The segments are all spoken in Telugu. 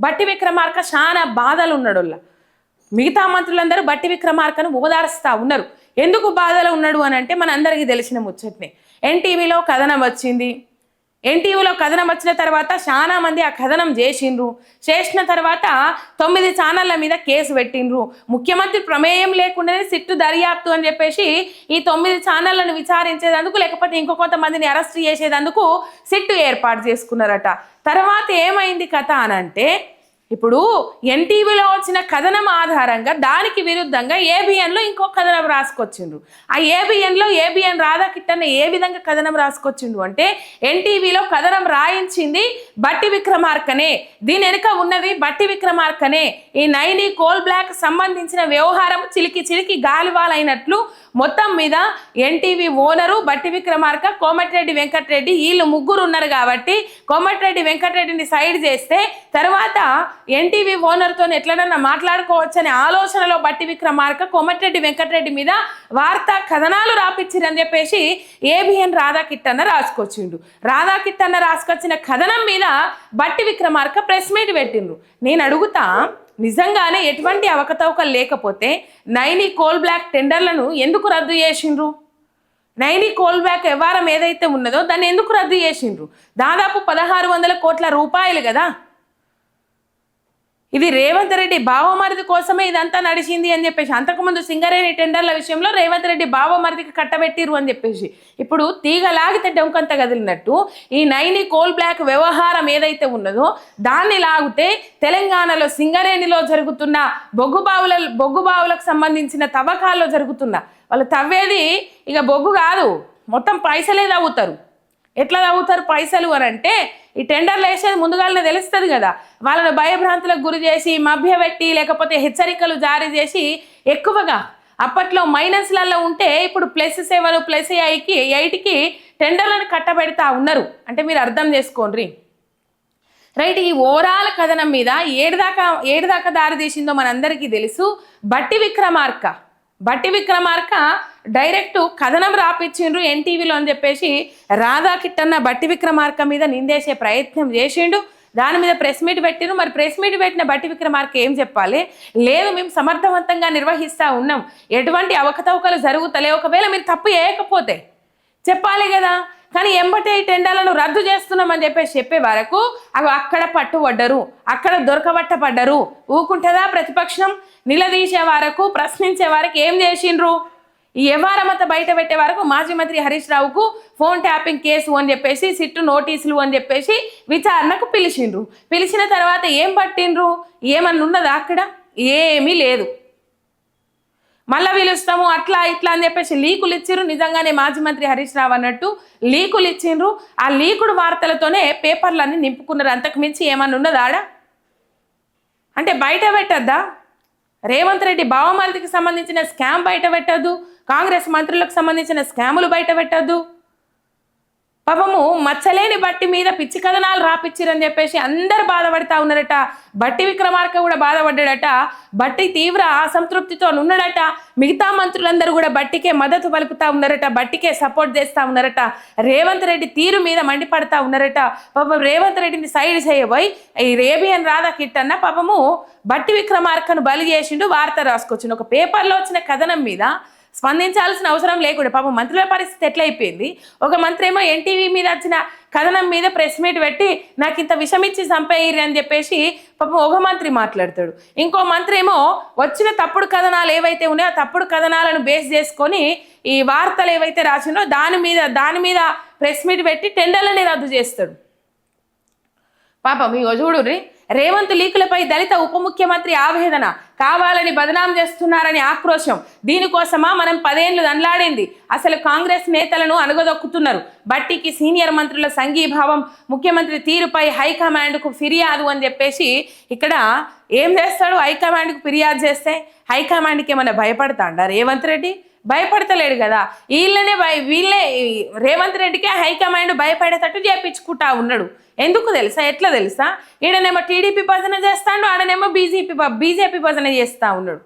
బట్టి విక్రమార్క చాలా బాధలు ఉన్నాడు మిగతా మంత్రులందరూ బట్టి విక్రమార్కను ఓదార్స్తా ఉన్నారు. ఎందుకు బాధలో ఉన్నాడు అని అంటే మన అందరికీ తెలిసిన ముచ్చట్నే. ఎన్టీవీలో కథనం వచ్చింది. ఎన్టీవీలో కథనం వచ్చిన తర్వాత చాలా మంది ఆ కథనం చేసిండ్రు. చేసిన తర్వాత తొమ్మిది ఛానళ్ళ మీద కేసు పెట్టిండ్రు. ముఖ్యమంత్రి ప్రమేయం లేకుండానే సిట్టు దర్యాప్తు అని చెప్పేసి ఈ తొమ్మిది ఛానళ్ళను విచారించేందుకు లేకపోతే ఇంకో కొంతమందిని అరెస్ట్ చేసేదందుకు సిట్టు ఏర్పాటు చేసుకున్నారట. తర్వాత ఏమైంది కథ అనంటే ఇప్పుడు ఎన్టీవీలో వచ్చిన కథనం ఆధారంగా దానికి విరుద్ధంగా ఏబిఎన్లో ఇంకో కథనం రాసుకొచ్చిండ్రు. ఆ ఏబిఎన్లో ఏబిఎన్ రాధాకిట్టన్న ఏ విధంగా కథనం రాసుకొచ్చిండు అంటే ఎన్టీవీలో కథనం రాయించింది బట్టి విక్రమార్కనే. దీని వెనుక ఉన్నది బట్టి విక్రమార్కనే. ఈ నైని కోల్ బ్లాక్ సంబంధించిన వ్యవహారం చిలికి చిలికి గాలివాలైనట్లు మొత్తం మీద ఎన్టీవీ ఓనరు బట్టి విక్రమార్క కోమటిరెడ్డి వెంకటరెడ్డి వీళ్ళు ముగ్గురు ఉన్నారు కాబట్టి కోమటిరెడ్డి వెంకటరెడ్డిని సైడ్ చేస్తే తర్వాత ఎన్టీవీ ఓనర్తో ఎట్లనన్నా మాట్లాడుకోవచ్చనే ఆలోచనలో బట్టి విక్రమార్క కోమటిరెడ్డి వెంకటరెడ్డి మీద వార్తా కథనాలు రాపిచ్చిరని చెప్పేసి ఏబిఎన్ రాధాకిట్టన్న రాసుకొచ్చిండు. రాధాకిట్టన్న రాసుకొచ్చిన కథనం మీద బట్టి విక్రమార్క ప్రెస్ మీట్ పెట్టిండ్రు. నేను అడుగుతా నిజంగానే ఎటువంటి అవకతవకలు లేకపోతే నైని కోల్ బ్లాక్ టెండర్లను ఎందుకు రద్దు చేసిండ్రు? నైని కోల్ బ్లాక్ వ్యవహారం ఏదైతే ఉన్నదో దాన్ని ఎందుకు రద్దు చేసిండ్రు? దాదాపు పదహారు వందల కోట్ల రూపాయలు కదా? ఇది రేవంత్ రెడ్డి బావమరిది కోసమే ఇదంతా నడిచింది అని చెప్పేసి. అంతకుముందు సింగరేణి టెండర్ల విషయంలో రేవంత్ రెడ్డి బావమరిదికి కట్టబెట్టిరు అని చెప్పేసి. ఇప్పుడు తీగ లాగితే డొంకంత కదిలినట్టు ఈ నైని కోల్ బ్లాక్ వ్యవహారం ఏదైతే ఉన్నదో దాన్ని లాగితే తెలంగాణలో సింగరేణిలో జరుగుతున్న బొగ్గు బావుల బొగ్గు బావులకు సంబంధించిన తవ్వకాల్లో జరుగుతున్న వాళ్ళు తవ్వేది ఇక బొగ్గు కాదు. మొత్తం పైసలే తవ్వుతారు. ఎట్లా తవ్వుతారు పైసలు అని అంటే ఈ టెండర్లు వేసేది ముందుగానే తెలుస్తుంది కదా. వాళ్ళని భయభ్రాంతులకు గురి చేసి మభ్యపెట్టి లేకపోతే హెచ్చరికలు జారీ చేసి ఎక్కువగా అప్పట్లో మైనస్లలో ఉంటే ఇప్పుడు ప్లస్ సెవెన్ ప్లస్ ఐకి ఎయిట్కి టెండర్లను కట్టబెడతా ఉన్నారు. అంటే మీరు అర్థం చేసుకోండి. రైట్ ఈ ఓవరాల్ కథనం మీద ఏడుదాకా దాకా దాకా దారి తీసిందో మనందరికీ తెలుసు. బట్టి విక్రమార్క బట్టి విక్రమార్క డైరెక్ట్ కథనం రాపిచ్చిండ్రు ఎన్టీవీలో అని చెప్పేసి రాధా కిట్టన్న బట్టి విక్రమార్క మీద నిందేసే ప్రయత్నం చేసిండు. దాని మీద ప్రెస్ మీట్ పెట్టిరు మరి ప్రెస్ మీట్ పెట్టిన బట్టి విక్రమార్క ఏం చెప్పాలి? లేదు మేము సమర్థవంతంగా నిర్వహిస్తూ ఉన్నాం. ఎటువంటి అవకతవకలు జరుగుతలే. ఒకవేళ మీరు తప్పు చేయకపోతే చెప్పాలి కదా. కానీ ఎంబటే ఈ టెండర్లను రద్దు చేస్తున్నామని చెప్పేసి చెప్పే వరకు అవి అక్కడ పట్టుబడ్డరు. అక్కడ దొరకబట్టబడ్డరు ఊకుంటుందా ప్రతిపక్షం? నిలదీసే వరకు ప్రశ్నించే వారికి ఏం చేసిండ్రు? ఈ వ్యవహారం అంతా బయట పెట్టే వరకు మాజీ మంత్రి హరీష్ రావుకు ఫోన్ ట్యాపింగ్ కేసు అని చెప్పేసి సిట్టు నోటీసులు అని చెప్పేసి విచారణకు పిలిచిండ్రు. పిలిచిన తర్వాత ఏం పట్టిండ్రు? ఏమన్నా ఉన్నదా అక్కడ? ఏమీ లేదు. మళ్ళా పిలుస్తాము అట్లా ఇట్లా అని చెప్పేసి లీకులు ఇచ్చిర్రు. నిజంగానే మాజీ మంత్రి హరీష్ రావు అన్నట్టు లీకులు ఇచ్చిండ్రు ఆ లీకుడు వార్తలతోనే పేపర్లన్నీ నింపుకున్నారు. అంతకు మించి ఏమన్నా ఉన్నదా ఆడ? అంటే బయట పెట్టద్దా? రేవంత్ రెడ్డి బావమరిదికి సంబంధించిన స్కామ్ బయట పెట్టద్దు కాంగ్రెస్ మంత్రులకు సంబంధించిన స్కాములు బయట పెట్టద్దు. పాపము మచ్చలేని బట్టి మీద పిచ్చి కథనాలు రాపిచ్చిరని చెప్పేసి అందరు బాధపడతా ఉన్నారట. బట్టి విక్రమార్క కూడా బాధపడ్డాడట. బట్టి తీవ్ర అసంతృప్తితో ఉన్నాడట మిగతా మంత్రులందరూ కూడా బట్టికే మద్దతు పలుకుతా ఉన్నారట. బట్టికే సపోర్ట్ చేస్తా ఉన్నారట. రేవంత్ రెడ్డి తీరు మీద మండిపడతా ఉన్నారట. పాపం రేవంత్ రెడ్డిని సైడ్ చేయబోయి ఈ రేబియన్ రాధా కిట్టన్న పాపము బట్టి విక్రమార్కను బలి చేసిండు వార్త రాసుకొచ్చిండు. ఒక పేపర్లో వచ్చిన కథనం మీద స్పందించాల్సిన అవసరం లేకుండా పాపం మంత్రుల పరిస్థితి ఎట్లా అయిపోయింది ఒక మంత్రి ఏమో ఎన్టీవీ మీద వచ్చిన కథనం మీద ప్రెస్ మీట్ పెట్టి నాకు ఇంత విషమిచ్చి చంపేయరు అని చెప్పేసి పాపం ఒక మంత్రి మాట్లాడతాడు. ఇంకో మంత్రి ఏమో వచ్చిన తప్పుడు కథనాలు ఏవైతే ఉన్నాయో ఆ తప్పుడు కథనాలను బేస్ చేసుకొని ఈ వార్తలు ఏవైతే రాసినో దాని మీద దాని మీద ప్రెస్ మీట్ పెట్టి టెండర్లని రద్దు చేస్తాడు. పాపం ఇగో చూడుర్రి రేవంత్ లీకులపై దళిత ఉప ముఖ్యమంత్రి ఆవేదన కావాలని బదనాం చేస్తున్నారని ఆక్రోశం. దీనికోసమా మనం పదేళ్ళు దండ్లాడింది అసలు కాంగ్రెస్ నేతలను అణగదొక్కుతున్నారు. బట్టికి సీనియర్ మంత్రుల సంఘీభావం ముఖ్యమంత్రి తీరుపై హైకమాండ్కు ఫిర్యాదు అని చెప్పేసి ఇక్కడ ఏం చేస్తాడు? హైకమాండ్కు ఫిర్యాదు చేస్తే హైకమాండ్కి ఏమైనా భయపడతాడా రేవంత్ రెడ్డి? భయపడతలేడు కదా. వీళ్ళనే భయ వీళ్ళే రేవంత్ రెడ్డికే హైకమాండ్ భయపడేటట్టు చేపించుకుంటా ఉన్నాడు. ఎందుకు తెలుసా? ఎట్లా తెలుసా? ఈడనేమో టీడీపీ భజన చేస్తాడు ఆడనేమో బీజేపీ బీజేపీ భజన చేస్తూ ఉన్నాడు.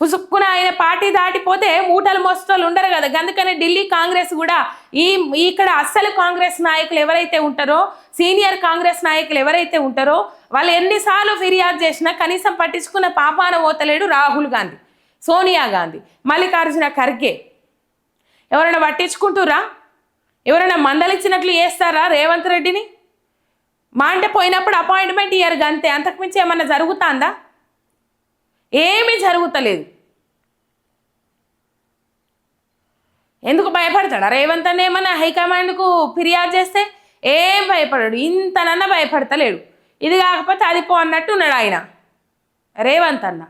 పుసుక్కున ఆయన పార్టీ దాటిపోతే మూటలు మోస్తలు ఉండరు కదా. అందుకనే ఢిల్లీ కాంగ్రెస్ కూడా ఈ ఇక్కడ అస్సలు కాంగ్రెస్ నాయకులు ఎవరైతే ఉంటారో సీనియర్ కాంగ్రెస్ నాయకులు ఎవరైతే ఉంటారో వాళ్ళు ఎన్నిసార్లు ఫిర్యాదు చేసినా కనీసం పట్టించుకున్న పాపాన ఓతలేడు రాహుల్ గాంధీ. సోనియా గాంధీ మల్లికార్జున ఖర్గే. ఎవరైనా పట్టించుకుంటురా ఎవరైనా మందలిచ్చినట్లు చేస్తారా రేవంత్ రెడ్డిని? మా అంటే పోయినప్పుడు అపాయింట్మెంట్ ఇయ్యారు అంతే అంతకుమించి ఏమన్నా జరుగుతుందా? ఏమీ జరుగుతలేదు. ఎందుకు భయపడతాడా? రేవంత్ అన్న ఏమన్నా హైకమాండ్కు ఫిర్యాదు చేస్తే ఏం భయపడాడు? ఇంతనన్నా భయపడతలేడు. ఇది కాకపోతే అది పో అన్నట్టు ఉన్నాడు ఆయన. రేవంత్ అన్న.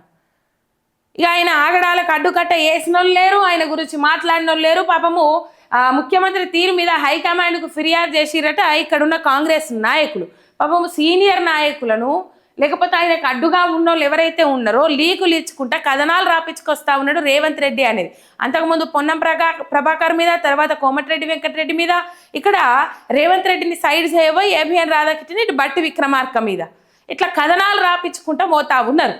ఇక ఆయన ఆగడాలకు అడ్డుకట్ట వేసిన వాళ్ళు లేరు ఆయన గురించి మాట్లాడినోళ్ళు లేరు. పాపము ఆ, ముఖ్యమంత్రి తీరు మీద హైకమాండ్కు ఫిర్యాదు చేసిరట ఇక్కడున్న కాంగ్రెస్ నాయకులు. పాపము సీనియర్ నాయకులను లేకపోతే ఆయనకు అడ్డుగా ఉన్న వాళ్ళు ఎవరైతే ఉన్నారో లీకులు ఇచ్చుకుంటా కథనాలు రాపించుకొస్తా ఉన్నాడు రేవంత్ రెడ్డి అనేది. అంతకుముందు పొన్నం ప్రగా ప్రభాకర్ మీద తర్వాత కోమటిరెడ్డి వెంకటరెడ్డి మీద ఇక్కడ రేవంత్ రెడ్డిని సైడ్ చేయబోయి ఏబిఎన్ రాధాకృష్ణ ఇటు బట్టి విక్రమార్క మీద. ఇట్లా కథనాలు రాపించుకుంటా పోతా ఉన్నారు.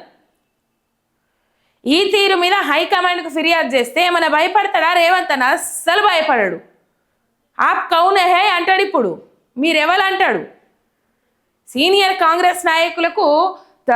ఈ తీరు మీద హైకమాండ్కు ఫిర్యాదు చేస్తే ఏమైనా భయపడతాడా? రేవంత్ అన్న అస్సలు భయపడాడు. ఆప్ కౌన్ హే అంటాడు ఇప్పుడు. మీరెవరు అంటాడు? సీనియర్ కాంగ్రెస్ నాయకులకు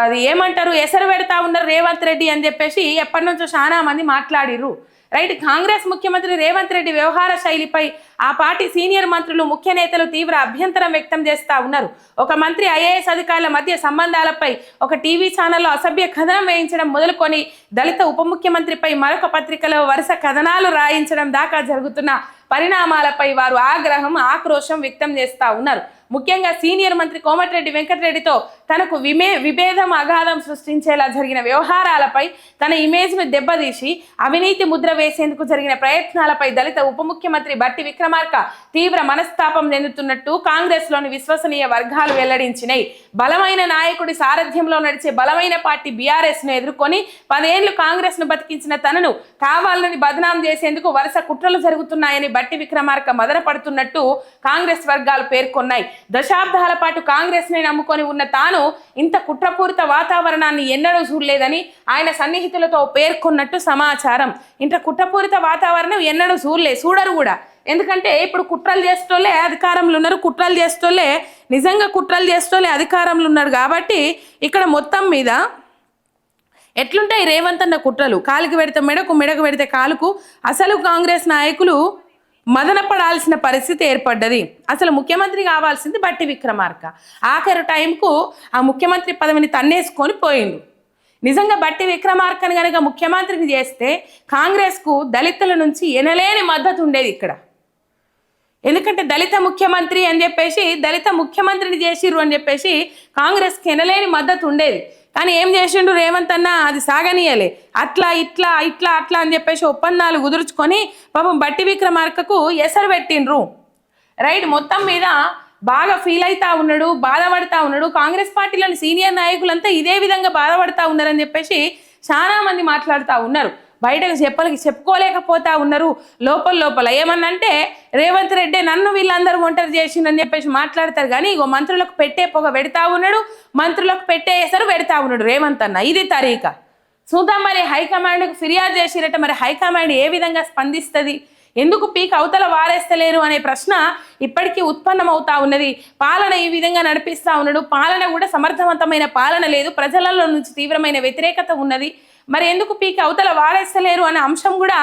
అది ఏమంటారు? ఎసరు పెడతా ఉన్నారు రేవంత్ రెడ్డి అని చెప్పేసి ఎప్పటి నుంచో చాలా మంది మాట్లాడిర్రు. రైట్ కాంగ్రెస్ ముఖ్యమంత్రి రేవంత్ రెడ్డి వ్యవహార శైలిపై ఆ పార్టీ సీనియర్ మంత్రులు ముఖ్య నేతలు తీవ్ర అభ్యంతరం వ్యక్తం చేస్తా ఉన్నారు. ఒక మంత్రి ఐఏఎస్ అధికారుల మధ్య సంబంధాలపై ఒక టీవీ ఛానల్లో అసభ్య కథనం వేయించడం మొదలుకొని దళిత ఉప ముఖ్యమంత్రిపై మరొక పత్రికలో వరుస కథనాలు రాయించడం దాకా జరుగుతున్న పరిణామాలపై వారు ఆగ్రహం ఆక్రోశం వ్యక్తం చేస్తా ఉన్నారు. ముఖ్యంగా సీనియర్ మంత్రి కోమటిరెడ్డి వెంకటరెడ్డితో తనకు విమే విభేదం అగాధం సృష్టించేలా జరిగిన వ్యవహారాలపై తన ఇమేజ్ను దెబ్బతీసి అవినీతి ముద్ర వేసేందుకు జరిగిన ప్రయత్నాలపై దళిత ఉప ముఖ్యమంత్రి బట్టి విక్రమార్క తీవ్ర మనస్తాపం చెందుతున్నట్టు కాంగ్రెస్లోని విశ్వసనీయ వర్గాలు వెల్లడించినాయి బలమైన నాయకుడి సారథ్యంలో నడిచే బలమైన పార్టీ బీఆర్ఎస్ను ఎదుర్కొని పదేళ్ళు కాంగ్రెస్ను బతికించిన తనను కావాలని బదనాం చేసేందుకు వరుస కుట్రలు జరుగుతున్నాయని బట్టి విక్రమార్క మదనపడుతున్నట్టు కాంగ్రెస్ వర్గాలు పేర్కొన్నాయి. దశాబ్దాల పాటు కాంగ్రెస్ని నమ్ముకొని ఉన్న తాను ఇంత కుట్రపూరిత వాతావరణాన్ని ఎన్నడూ చూడలేదని ఆయన సన్నిహితులతో పేర్కొన్నట్టు సమాచారం. ఇంత కుట్రపూరిత వాతావరణం ఎన్నడూ చూడలే చూడరు కూడా. ఎందుకంటే ఇప్పుడు కుట్రలు చేస్తోలే అధికారంలో ఉన్నారు కుట్రలు చేస్తోలే నిజంగా కుట్రలు చేస్తోలే అధికారంలో ఉన్నారు కాబట్టి ఇక్కడ మొత్తం మీద ఎట్లుంటాయి రేవంత్ అన్న కుట్రలు? కాలికి పెడితే మెడకు మెడకు పెడితే కాలుకు? అసలు కాంగ్రెస్ నాయకులు మదనపడాల్సిన పరిస్థితి ఏర్పడ్డది. అసలు ముఖ్యమంత్రి కావాల్సింది బట్టి విక్రమార్క. ఆఖరి టైంకు ఆ ముఖ్యమంత్రి పదవిని తన్నేసుకొని పోయిండు. నిజంగా బట్టి విక్రమార్కను కనుక ముఖ్యమంత్రిని చేస్తే కాంగ్రెస్కు దళితుల నుంచి ఎనలేని మద్దతు ఉండేది ఇక్కడ. ఎందుకంటే దళిత ముఖ్యమంత్రి అని చెప్పేసి దళిత ముఖ్యమంత్రిని చేసిర్రు అని చెప్పేసి కాంగ్రెస్కి ఎనలేని మద్దతు ఉండేది. కానీ ఏం చేసిండు రేవంత్ అన్న? అది సాగనీయలే. అట్లా ఇట్లా ఇట్లా అట్లా అని చెప్పేసి ఒప్పందాలు కుదుర్చుకొని పాపం బట్టి విక్రమార్కకు ఎసరు పెట్టిండ్రు. రైట్? మొత్తం మీద బాగా ఫీల్ అవుతా ఉన్నాడు బాధపడతా ఉన్నాడు. కాంగ్రెస్ పార్టీలోని సీనియర్ నాయకులంతా ఇదే విధంగా బాధపడతా ఉన్నారని చెప్పేసి చాలా మంది మాట్లాడుతూ ఉన్నారు. బయటకు చెప్పలకి చెప్పుకోలేకపోతా ఉన్నారు. లోపల లోపల ఏమన్నంటే రేవంత్ రెడ్డి నన్ను వీళ్ళందరూ ఒంటరి చేసిందని చెప్పేసి మాట్లాడతారు కానీ ఇగో మంత్రులకు పెట్టే పొగ పెడతా ఉన్నాడు మంత్రులకు పెట్టే ఎసరు పెడతా ఉన్నాడు రేవంత్ అన్న. ఇది తరీక. చూద్దాం మరి హైకమాండ్కు ఫిర్యాదు చేసిరట మరి హైకమాండ్ ఏ విధంగా స్పందిస్తుంది? ఎందుకు పీక్ అవతల వారేస్తలేరు అనే ప్రశ్న ఇప్పటికీ ఉత్పన్నమవుతా ఉన్నది. పాలన ఈ విధంగా నడిపిస్తా ఉన్నాడు. పాలన కూడా సమర్థవంతమైన పాలన లేదు. ప్రజలలో నుంచి తీవ్రమైన వ్యతిరేకత ఉన్నది. మరి ఎందుకు పీక్ అవతల వారేస్తలేరు అనే అంశం కూడా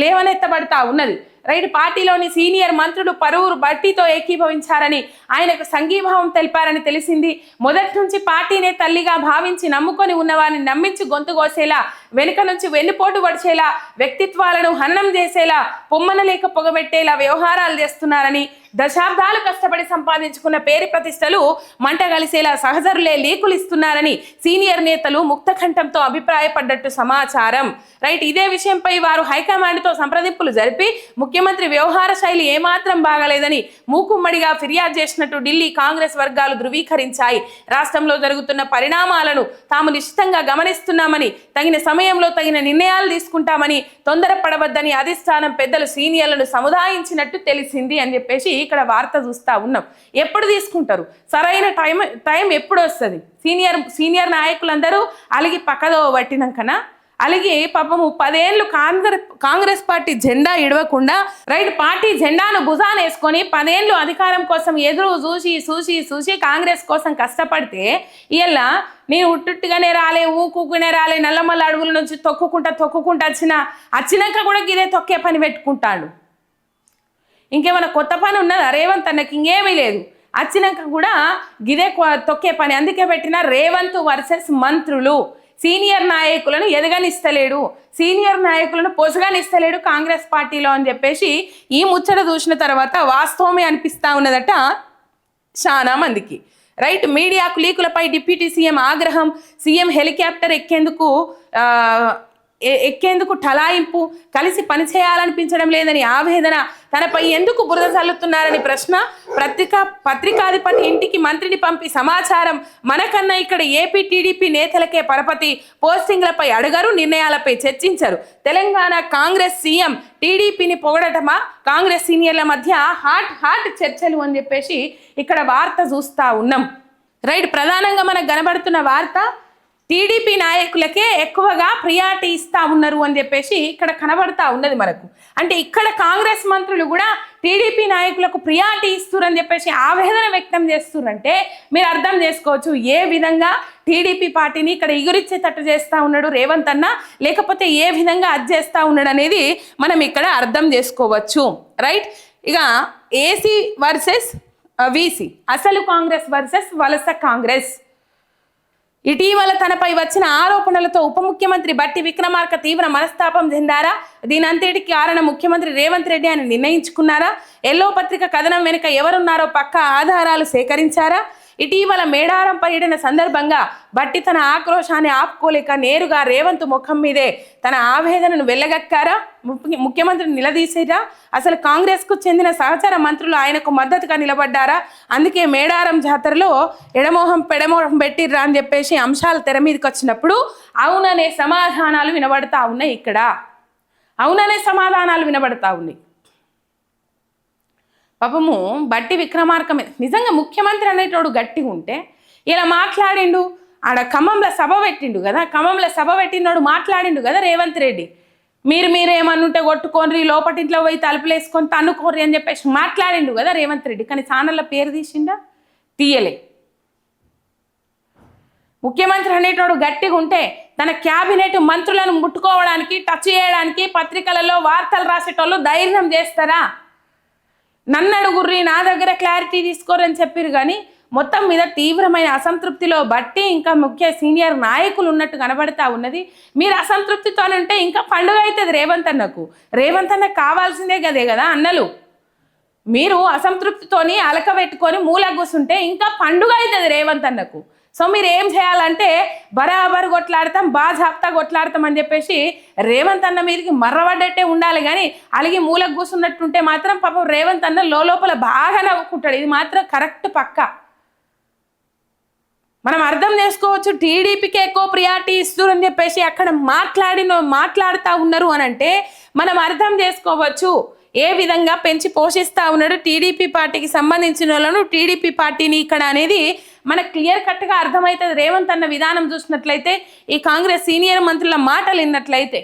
లేవనెత్తబడతా ఉన్నది. రైట్ పార్టీలోని సీనియర్ మంత్రులు పరువురు బట్టితో ఏకీభవించారని ఆయనకు సంఘీభావం తెలిపారని తెలిసింది. మొదటి నుంచి పార్టీనే తల్లిగా భావించి నమ్ముకొని ఉన్నవారిని నమ్మించి గొంతు కోసేలా వెనుక నుంచి వెన్నుపోటు పడిచేలా వ్యక్తిత్వాలను హననం చేసేలా పొమ్మనలేక పొగబెట్టేలా వ్యవహారాలు చేస్తున్నారని దశాబ్దాలు కష్టపడి సంపాదించుకున్న పేరు ప్రతిష్టలు మంట కలిసేలా సహజరులే లీకులు ఇస్తున్నారని సీనియర్ నేతలు ముక్తకంఠంతో అభిప్రాయపడ్డట్టు సమాచారం. రైట్ ఇదే విషయంపై వారు హైకమాండ్తో సంప్రదింపులు జరిపి ముఖ్యమంత్రి వ్యవహార శైలి ఏమాత్రం బాగలేదని మూకుమ్మడిగా ఫిర్యాదు చేసినట్టు ఢిల్లీ కాంగ్రెస్ వర్గాలు ధృవీకరించాయి. రాష్ట్రంలో జరుగుతున్న పరిణామాలను తాము నిశ్చితంగా గమనిస్తున్నామని తగిన సమయంలో తగిన నిర్ణయాలు తీసుకుంటామని తొందరపడవద్దని అధిష్టానం పెద్దలు సీనియర్లను సముదాయించినట్టు తెలిసింది అని చెప్పేసి ఇక్కడ వార్త చూస్తా ఉన్నాం. ఎప్పుడు తీసుకుంటారు? సరైన టైం టైం ఎప్పుడు వస్తుంది? సీనియర్ సీనియర్ నాయకులందరూ అలిగి పక్కదో పట్టినాకనా? అలాగే పాపము పదేళ్ళు కాంగ్రెస్ కాంగ్రెస్ పార్టీ జెండా ఇడవకుండా రైట్ పార్టీ జెండాను భుజాన వేసుకొని పదేళ్ళు అధికారం కోసం ఎదురు చూసి చూసి చూసి కాంగ్రెస్ కోసం కష్టపడితే ఇలా నేను ఉట్టుట్టుగానే రాలే ఊకుకునే రాలే నల్లమల్ల అడవుల నుంచి తొక్కుకుంటా తొక్కుకుంటా వచ్చిన వచ్చినాక కూడా ఇదే తొక్కే పని పెట్టుకుంటాడు. ఇంకేమైనా కొత్త పని ఉన్నదా? రేవంత్ అన్నకి ఇంకేమీ లేదు. వచ్చినాక కూడా గిదే కొ- తొక్కే పని. అందుకే పెట్టిన రేవంత్ వర్సెస్ మంత్రులు. సీనియర్ నాయకులను ఎదగనిస్తలేడు. సీనియర్ నాయకులను పొసగనిస్తలేడు కాంగ్రెస్ పార్టీలో అని చెప్పేసి ఈ ముచ్చట చూసిన తర్వాత వాస్తవమే అనిపిస్తా ఉన్నదట చాలా మందికి. రైట్? మీడియాకు లీకులపై డిప్యూటీ సీఎం ఆగ్రహం సీఎం హెలికాప్టర్ ఎక్కేందుకు ఎక్కేందుకు ఠలాయింపు కలిసి పనిచేయాలనిపించడం లేదని ఆవేదన. తనపై ఎందుకు బురద చల్లుతున్నారని ప్రశ్న? పత్రికా పత్రికాధిపతి ఇంటికి మంత్రిని పంపి సమాచారం. మనకన్నా ఇక్కడ ఏపీ టీడీపీ నేతలకే పరపతి. పోస్టింగ్లపై అడగరు నిర్ణయాలపై చర్చించరు. తెలంగాణ కాంగ్రెస్ సీఎం టీడీపీని పొగడటమా? కాంగ్రెస్ సీనియర్ల మధ్య హాట్ హాట్ చర్చలు అని చెప్పేసి ఇక్కడ వార్త చూస్తా ఉన్నాం. రైట్ ప్రధానంగా మనకు కనబడుతున్న వార్త టీడీపీ నాయకులకే ఎక్కువగా ప్రియారిటీ ఇస్తా ఉన్నారు అని చెప్పేసి ఇక్కడ కనబడతా ఉన్నది మనకు. అంటే ఇక్కడ కాంగ్రెస్ మంత్రులు కూడా టీడీపీ నాయకులకు ప్రియారిటీ ఇస్తురని చెప్పేసి ఆవేదన వ్యక్తం చేస్తున్నారంటే మీరు అర్థం చేసుకోవచ్చు. ఏ విధంగా టీడీపీ పార్టీని ఇక్కడ ఎగురిచ్చేటట్టు చేస్తా ఉన్నాడు రేవంత్ అన్న లేకపోతే ఏ విధంగా అది చేస్తూ ఉన్నాడు అనేది మనం ఇక్కడ అర్థం చేసుకోవచ్చు. రైట్? ఇక ఏసీ వర్సెస్ వీసీ. అసలు కాంగ్రెస్ వర్సెస్ వలస కాంగ్రెస్. ఇటీవల తనపై వచ్చిన ఆరోపణలతో ఉప ముఖ్యమంత్రి బట్టి విక్రమార్క తీవ్ర మనస్తాపం చెందారా? దీనంతటికి కారణం ముఖ్యమంత్రి రేవంత్ రెడ్డి అని నిర్ణయించుకున్నారా? ఎల్లో పత్రిక కథనం వెనుక ఎవరున్నారో పక్క ఆధారాలు సేకరించారా? ఇటీవల మేడారం పర్యటన సందర్భంగా బట్టి తన ఆక్రోశాన్ని ఆపుకోలేక నేరుగా రేవంత్ ముఖం మీదే తన ఆవేదనను వెళ్ళగక్కారా ముఖ్యమంత్రిని నిలదీసిరా? అసలు కాంగ్రెస్కు చెందిన సహచర మంత్రులు ఆయనకు మద్దతుగా నిలబడ్డారా? అందుకే మేడారం జాతరలో ఎడమోహం పెడమోహం పెట్టిర్రా అని చెప్పేసి అంశాలు తెర మీదకి వచ్చినప్పుడు అవుననే సమాధానాలు వినబడతా ఉన్నాయి ఇక్కడ. అవుననే సమాధానాలు వినబడతా ఉన్నాయి. పాపము బట్టి విక్రమార్క మీద నిజంగా ముఖ్యమంత్రి అనేటోడు గట్టిగా ఉంటే ఇలా మాట్లాడిండు ఆడ ఖమ్మంలో సభ పెట్టిండు కదా ఖమ్మంలో సభ పెట్టినోడు మాట్లాడిండు కదా రేవంత్ రెడ్డి. మీరు మీరు ఏమన్నుంటే కొట్టుకోండి లోపటింట్లో పోయి తలుపులేసుకొని తన్నుకోర్రి అని చెప్పేసి మాట్లాడిండు కదా రేవంత్ రెడ్డి. కానీ ఛానల్లో పేరు తీసిండా? తీయలే. ముఖ్యమంత్రి అనేటోడు గట్టిగా ఉంటే తన క్యాబినెట్ మంత్రులను ముట్టుకోవడానికి టచ్ చేయడానికి పత్రికలలో వార్తలు రాసేటోళ్ళు ధైర్యం చేస్తారా? నన్ను అడుగుర్రి నా దగ్గర క్లారిటీ తీసుకోరని చెప్పారు కానీ మొత్తం మీద తీవ్రమైన అసంతృప్తిలో బట్టి ఇంకా ముఖ్య సీనియర్ నాయకులు ఉన్నట్టు కనబడతా ఉన్నది. మీరు అసంతృప్తితో ఉంటే ఇంకా పండుగ అవుతుంది రేవంత్ అన్నకు. రేవంత్ అన్నకు కావాల్సిందే కదే కదా అన్నలు. మీరు అసంతృప్తితోని అలకబెట్టుకొని మూల కూర్చుంటే ఇంకా పండుగ అవుతుంది రేవంత్ అన్నకు. సో మీరు ఏం చేయాలంటే బరాబర్ కొట్లాడతాం బాగా జాప్తా కొట్లాడతాం అని చెప్పేసి రేవంత్ అన్న మీదకి మర్రబడ్డట్టే ఉండాలి. కానీ అలాగే మూలకు కూర్చున్నట్టుంటే మాత్రం పాపం రేవంత్ అన్న లోపల బాగా నవ్వుకుంటాడు. ఇది మాత్రం కరెక్ట్ పక్క. మనం అర్థం చేసుకోవచ్చు టీడీపీకి ఎక్కువ ప్రియారిటీ ఇస్తున్నారు అని చెప్పేసి అక్కడ మాట్లాడిన మాట్లాడుతూ ఉన్నారు అని అంటే మనం అర్థం చేసుకోవచ్చు. ఏ విధంగా పెంచి పోషిస్తూ ఉన్నాడు టీడీపీ పార్టీకి సంబంధించిన వాళ్ళను? టీడీపీ పార్టీని ఇక్కడ అనేది మనకు క్లియర్ కట్గా అర్థమవుతుంది. రేవంత్ అన్న విధానం చూసినట్లయితే ఈ కాంగ్రెస్ సీనియర్ మంత్రుల మాటలు విన్నట్లయితే.